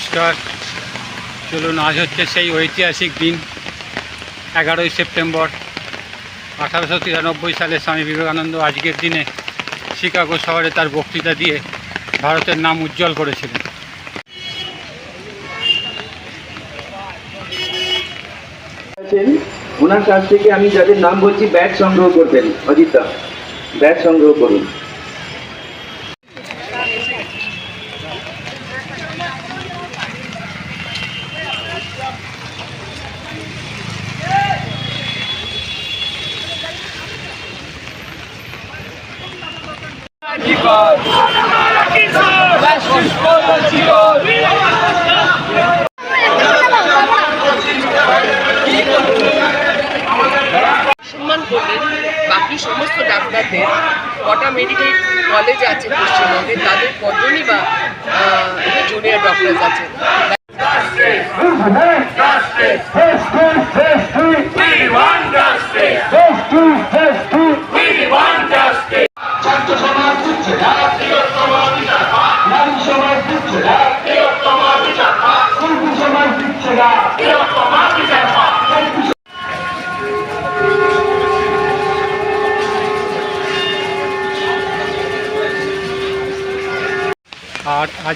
নমস্কার। চলুন, আজ হচ্ছে সেই ঐতিহাসিক দিন, এগারোই সেপ্টেম্বর, আঠারোশো তিরানব্বই সালে স্বামী বিবেকানন্দ আজকের দিনে শিকাগো শহরে তার বক্তৃতা দিয়ে ভারতের নাম উজ্জ্বল করেছিলেন। ওনার কাছ থেকে আমি যাদের নাম বলছি, ব্যাট সংগ্রহ করবেন, অজিতা ব্যাট সংগ্রহ করুন। সম্মান করলেন বাকি সমস্ত ডাক্তারদের কটা মেডিকেল কলেজ আছে পশ্চিমবঙ্গে তাদের কজনই বা জুনিয়র ডক্টর আছে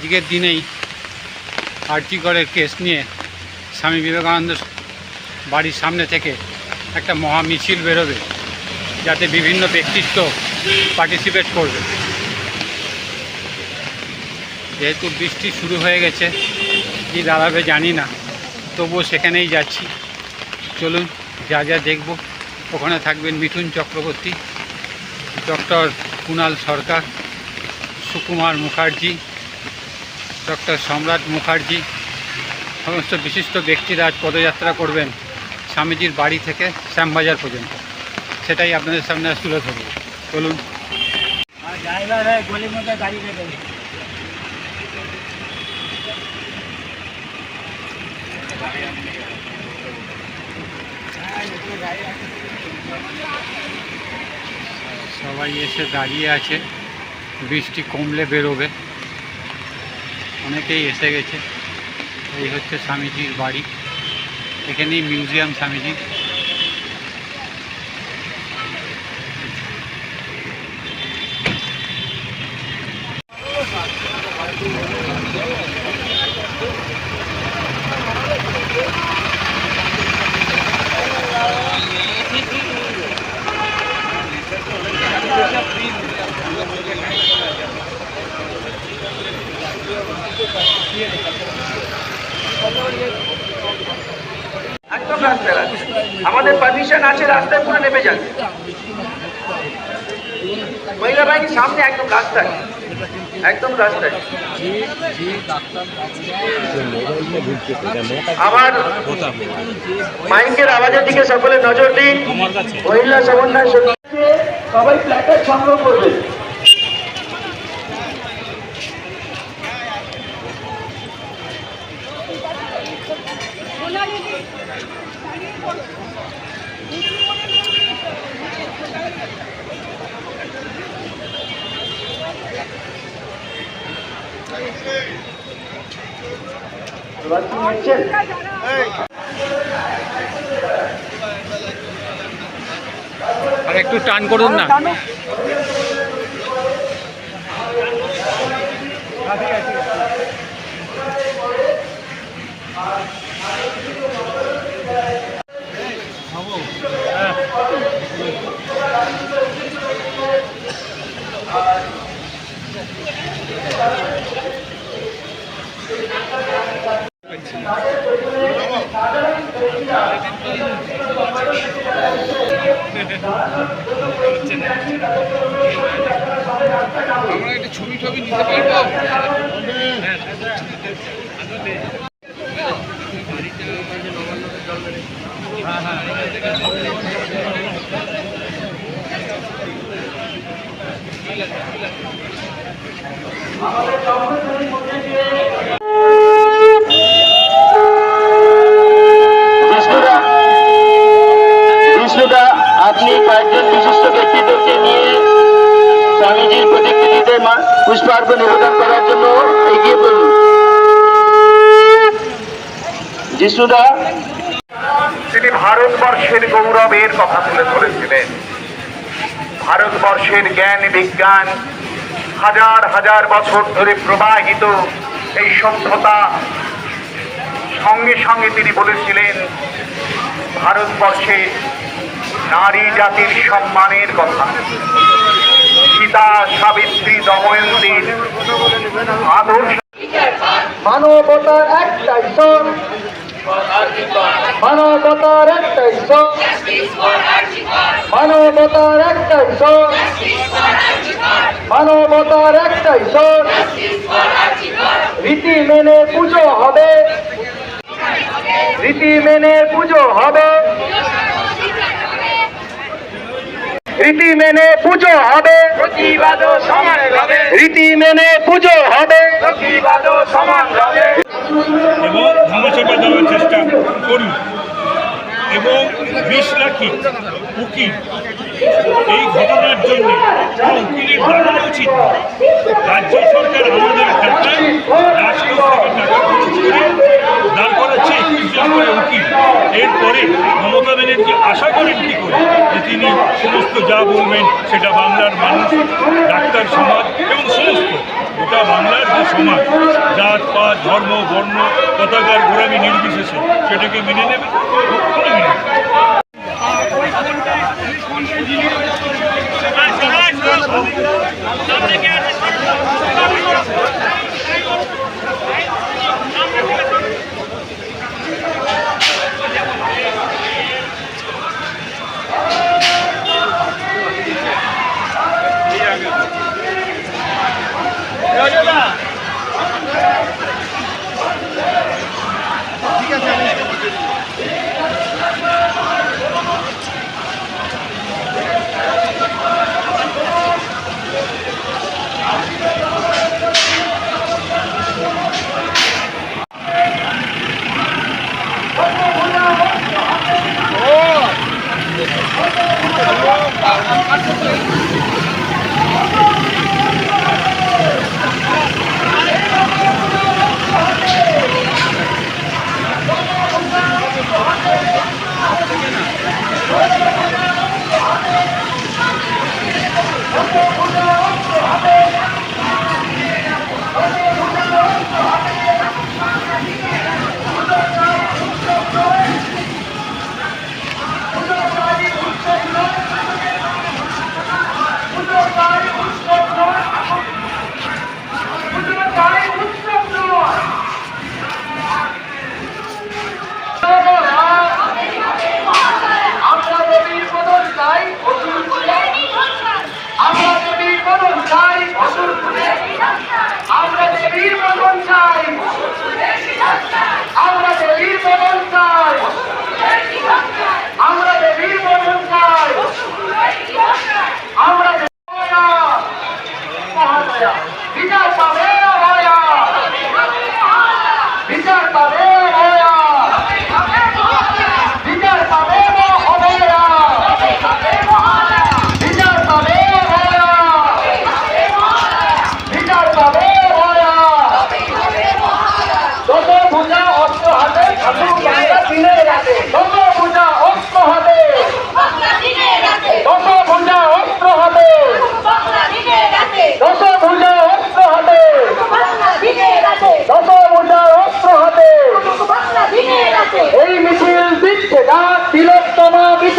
আজকের দিনেই আর্যিকরের কেস নিয়ে স্বামী বিবেকানন্দ বাড়ির সামনে থেকে একটা মহা মিছিল বেরোবে, যাতে বিভিন্ন ব্যক্তিত্ব পার্টিসিপেট করবে। যেহেতু বৃষ্টি শুরু হয়ে গেছে, কি দাঁড়াবে জানি না, তবুও সেখানেই যাচ্ছি। চলুন, যা যা দেখব। ওখানে থাকবেন মিঠুন চক্রবর্তী, ডক্টর কুণাল সরকার, সুকুমার মুখার্জি ডক্টর সম্রাট মুখার্জি সমস্ত বিশিষ্ট ব্যক্তিরা আজ পদযাত্রা করবেন স্বামীজির বাড়ি থেকে শ্যামবাজার পর্যন্ত। সেটাই আপনাদের সামনে আজ তুলে ধরব। চলুন সবাই এসে দাঁড়িয়ে আছে বৃষ্টি কমলে বেরোবে। অনেকেই এসে গেছে। এই হচ্ছে স্বামীজির বাড়ি। এখানেই মিউজিয়াম স্বামীজির একদম রাস্তায় আছে। আমাদের পারমিশন আছে রাস্তায় পুরো নেমে যান মহিলা বাহিনী সামনে একদম রাস্তায়? একদম রাস্তায়। আমার মাইকের আওয়াজের দিকে সকলে নজর দিন। মহিলা সমন্বয় সবাই প্ল্যাকার্ড সংগ্রহ করবে। আর একটু টান করুন না। যিশুদা। তিনি ভারতবর্ষের গৌরবের কথা তুলে ধরেছিলেন। ভারতবর্ষের জ্ঞান বিজ্ঞান হাজার হাজার বছর ধরে প্রবাহিত এই সভ্যতা। সঙ্গে সঙ্গে তিনি বলেছিলেন ভারতবর্ষের নারী জাতির সম্মানের কথা। সীতা সাবিত্রী দময়ন্তীর আদর্শ। মানবতার একটাই সন মানবতার একটাই সন মানবতার মানবতার রীতি মেনে পুজো হবে। রীতি মেনে পুজো হবে। রীতি মেনে পুজো হবে। প্রতিবাদ সমান হবে রীতি মেনে পুজো হবে। প্রতিবাদ সমান হবে এবং ধামাচাপা দেওয়ার চেষ্টা করি এবং বিশ লাখি উকিল। এই ঘটনার জন্য উকিলের দাঁড়ানো উচিত রাজ্য সরকার আমাদের টাকায় রাজকোষ থেকে টাকা খরচ করে দাঁড় করাচ্ছে একুশ জন করে উকিল। এরপরে মমতা ব্যানার্জি আশা করেন কি করে? যে তিনি সমস্ত যা বলবেন সেটা বাংলার মানুষ, ডাক্তার সমাজ এবং সমস্ত, গোটা বাংলার যে সমাজ, জাত, পাত, ধর্ম, বর্ণ পতাকার গোড়ামি নির্বিশেষে সেটাকে মেনে নেবে? মেনে নেবে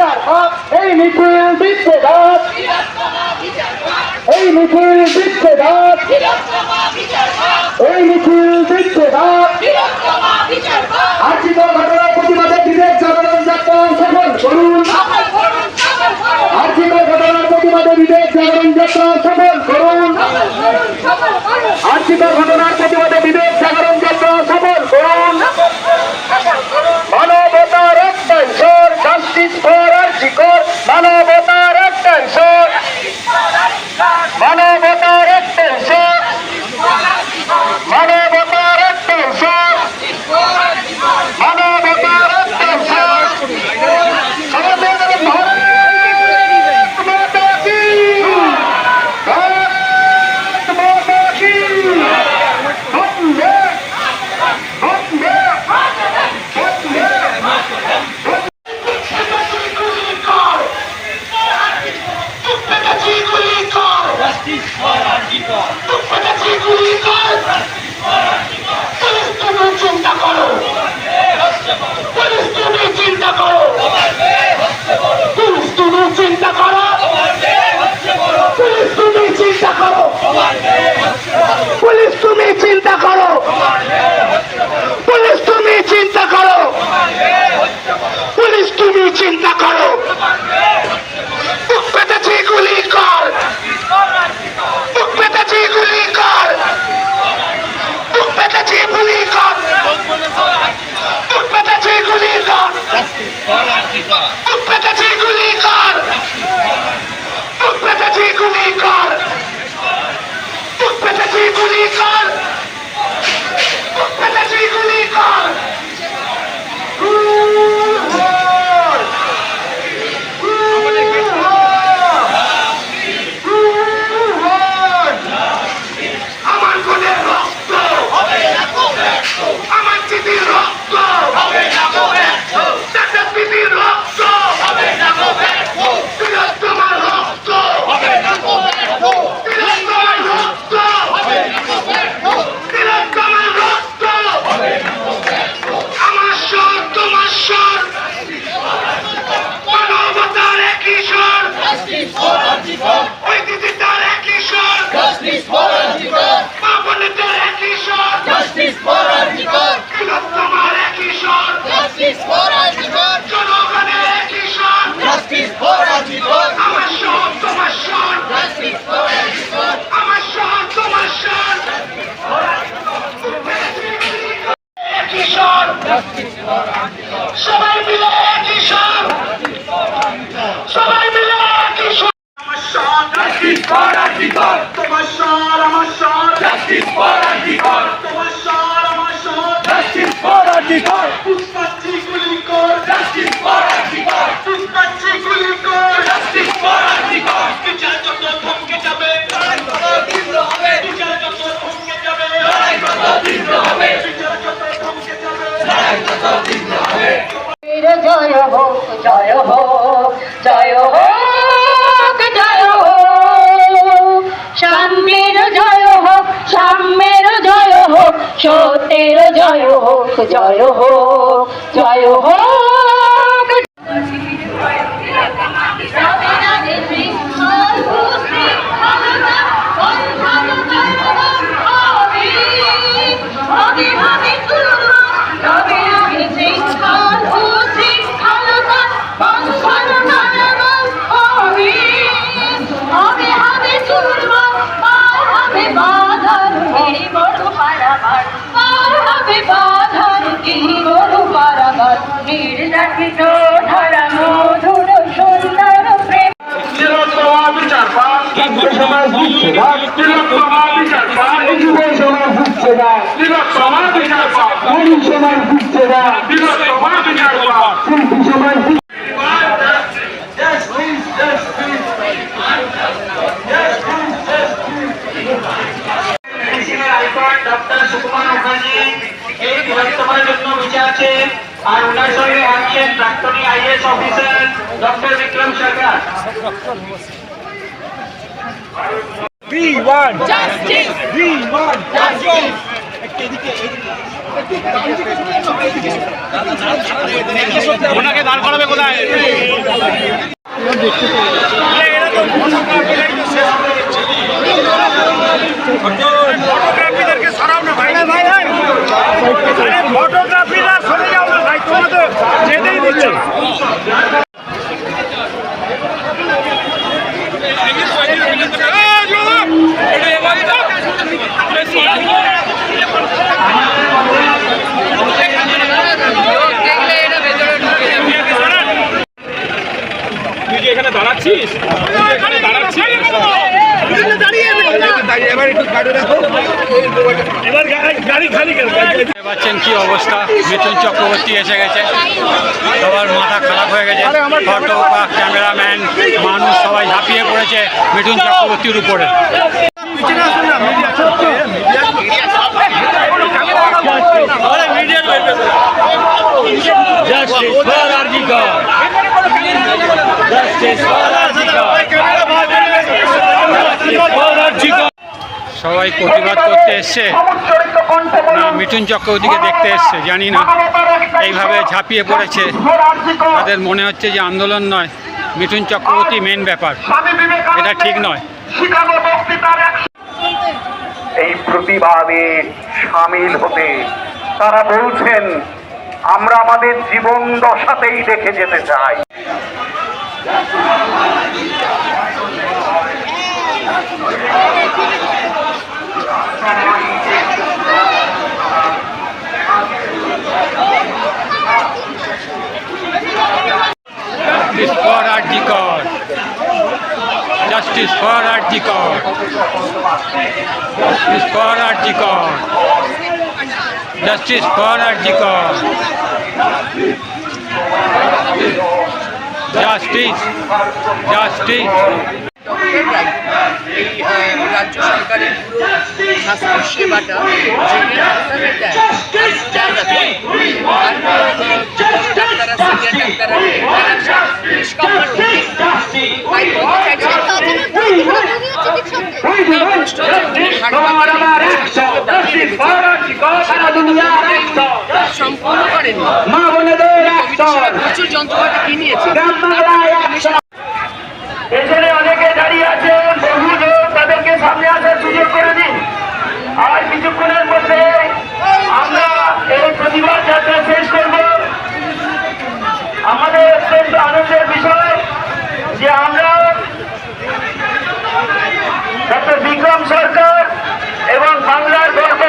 বিচার পাক, এই মিছিল দিচ্ছে ডাক এই মিছিল দিচ্ছে ডাক এই মিছিল দিচ্ছে ডাক আর্থিক ঘটনার প্রতিবাদে বিবেক জাগরণ যাত্রা সফল করুন। আর্থিক ঘটনার প্রতিবাদে বিবেক জাগরণ যাত্রা সফল করুন। আর্থিক justice সময় বুঝছে না। বিচার না তিলোত্তমা বিচার পান সময় বুঝছে না। তিলোত্তমা বিচার শিল্পী সময় ডক্টর সুকুমার মুখার্জি এই বৃহত্তমের জন্য বেঁচে আছে আর ওনার সঙ্গে আছেন প্রাক্তনী IAS officer doctor Bikram Sarkar. ওনাকে দাঁড় করাবে কোথায়? ফটোগ্রাফিদেরকে সরাও না ভাই। ফটোগ্রাফিরা সরে যাও না ভাই তোমরা তো যেতেই দিচ্ছে দেখলে এটা ভেতরে ঢুকে যাবে তুই যে এখানে দাঁড়াচ্ছিস এখানে দাঁড়াচ্ছিস পাচ্ছেন কি অবস্থা মিথুন চক্রবর্তী এসে গেছে সবার মাথা খারাপ হয়ে গেছে ফটো বা ক্যামেরাম্যান মানুষ সবাই ঝাঁপিয়ে পড়েছে মিঠুন চক্রবর্তীর উপরে সবাই প্রতিবাদ করতে এসছে। না, মিঠুন চক্রবর্তীকে দেখতে এসছে, জানি না। এইভাবে ঝাঁপিয়ে পড়েছে। তাদের মনে হচ্ছে যে আন্দোলন নয়। মিঠুন চক্রবর্তী মেন ব্যাপার। এটা ঠিক নয়। এই প্রতিবাদে সামিল হতে তারা বলছেন, আমরা আমাদের জীবন দশাতেই দেখে যেতে চাই। Justice for Arjikar. Justice for Arjikar. Justice for Arjikar. Justice. Justice. Doctor Rai এই আহ, রাজ্য সরকারের পুরো স্বাস্থ্য সেবাটা জুনিয়র ডাক্তাররা দেয় জায়গাতে আর আহ, ডাক্তাররা প্রশ্ন সম্পূর্ণ করেন প্রচুর যন্ত্রপাতি কিনিয়েছে গ্রাম বাংলায় অ্যাকশন পেছনে অনেকে দাঁড়িয়ে আছেন বহু লোক তাদেরকে সামনে আসার সুযোগ করে দিন আর কিছুক্ষণের মধ্যে আমরা এই প্রতিবাদ যাত্রা শেষ করব আমাদের অত্যন্ত আনন্দের বিষয় যে আমরা ডক্টর বিক্রম সরকার এবং বাংলার গর্ব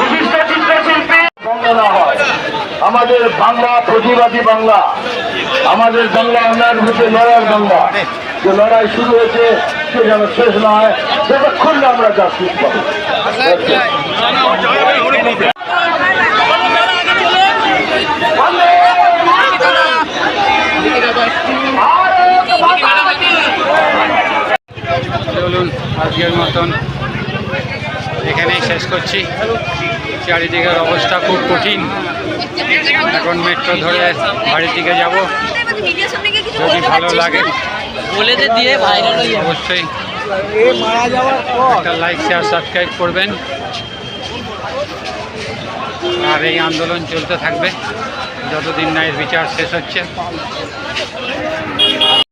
বিশিষ্ট চিত্রশিল্পী আমাদের বাংলা প্রতিবাদী বাংলা। আমাদের বাংলা উন্নয়ন হচ্ছে লড়াইয়ের বাংলা। যে লড়াই শুরু হয়েছে, সে যেন শেষ নয় যতক্ষণ না আমরা পাবো। চলুন আজকের মতন এখানেই শেষ করছি। চারিদিকের অবস্থা খুব কঠিন। এখন মেট্রো ধরে বাড়ির দিকে যাব। যদি ভালো লাগে বলে যে দিয়ে অবশ্যই একটা লাইক শেয়ার সাবস্ক্রাইব করবেন। আর এই আন্দোলন চলতে থাকবে। যতদিন না এর বিচার শেষ হচ্ছে।